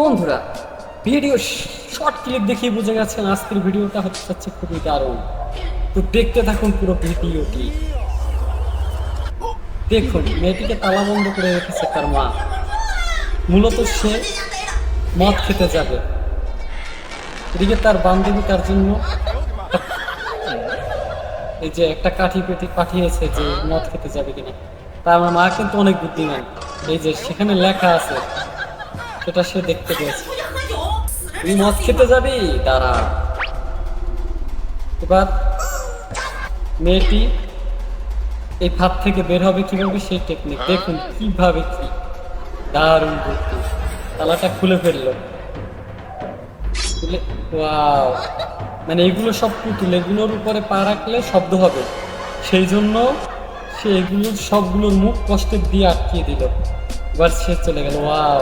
বন্ধুরা video short clip দেখিয়ে বুঝে গেছেন আজকের ভিডিওটা হতে যাচ্ছে খুবই দারুণ। তো দেখতে থাকুন পুরো ভিডিওটি দেখুন, মেয়েটিকে তালা বন্ধ করে রেখেছে তার মা। মূলত সে মদ খেতে যাবে। এদিকে তার বান্ধবী তার জন্য এই যে একটা কাঠি পেটি পাঠিয়েছে যে মদ খেতে যাবে কিনা। তা আমার মা কিন্তু অনেক বুদ্ধিমান। এই যে সেখানে লেখা আছে সেটা সে দেখতে পেয়েছে। তুই মদ খেতে যাবি? দাঁড়া। এবার মেয়েটি এই ফাঁদ থেকে বের হবে কীভাবে সেই টেকনিক দেখুন কীভাবে কি। দারুণ বুদ্ধি। তালাটা খুলে ফেলল। খুলে ওয়াও। মানে এগুলো সব পুতুল এগুলোর উপরে পা রাখলে শব্দ হবে। সেই জন্য সে এগুলোর সবগুলোর মুখ কষ্টের দিয়ে আটকিয়ে দিল। এবার সে চলে গেল। ওয়াও।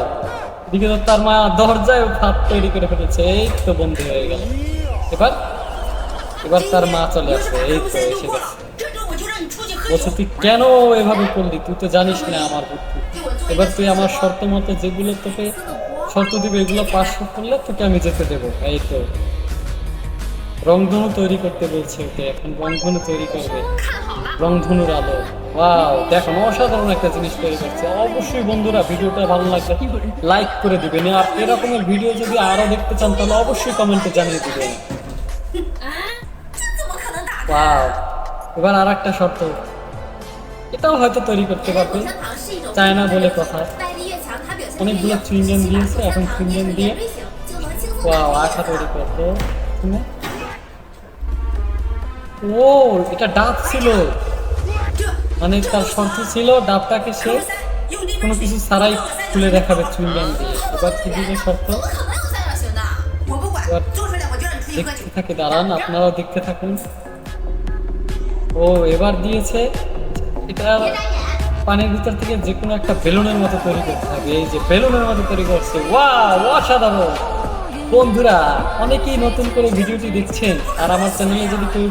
এদিকে তো তার মা দরজায় ভাত তৈরি করে ফেলেছে, এই তো বন্ধু হয়ে গেল। এবার এবার তার মা চলে আসবে এই তো এসে গেছে। বলছে, তুই কেন এভাবে করলি? তুই তো জানিস না আমার বুদ্ধি। এবার তুই আমার শর্ত মতো যেগুলো তোকে, শর্ত দিবে, এগুলো পাস করলে তোকে আমি যেতে দেবো। এই তো। রংধনু তৈরি করতে বলছে ওকে, এখন রংধনু তৈরি করবে। রংধনুর আলো। ওয়াও দেখুন অসাধারণ একটা জিনিস তৈরি করছে। অবশ্যই বন্ধুরা, ভিডিওটা ভালো লাগবে লাইক করে দিবেন। আর এরকমের ভিডিও যদি আরও দেখতে চান, তাহলে অবশ্যই কমেন্টে জানিয়ে দিবেন। ওয়াও এবার আর একটা শর্ত। এটাও হয়তো তৈরি করতে পারবে চায়না বলে কথা। অনেকগুলো চিংড়েন দিয়েছে, এখন চিংড়েন দিয়ে। ওয়াও আশা তৈরি করব ও, এটা ডাক ছিল। মানে তার শর্ত ছিল ডাবটাকে সে কোনো কিছু ছাড়াই খুলে দেখাবে চুইংগাম দিয়ে এবার কি শর্ত? দেখতে থাকে, দাঁড়ান, আপনারাও দেখতে থাকুন। ও, এবার দিয়েছে এটা পানির ভিতর থেকে যে কোনো একটা বেলুনের মতো তৈরি করতে হবে। এই যে বেলুনের মতো তৈরি করছে। ওয়া অসাধারণ। বন্ধুরা, অনেকেই নতুন করে ভিডিওটি দেখছেন। আর আমার চ্যানেলে যদি কেউ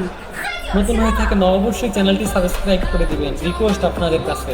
নতুন হয়ে থাকে না অবশ্যই চ্যানেলটি সাবস্ক্রাইব করে দিবেন। রিকোয়েস্ট আপনাদের কাছে।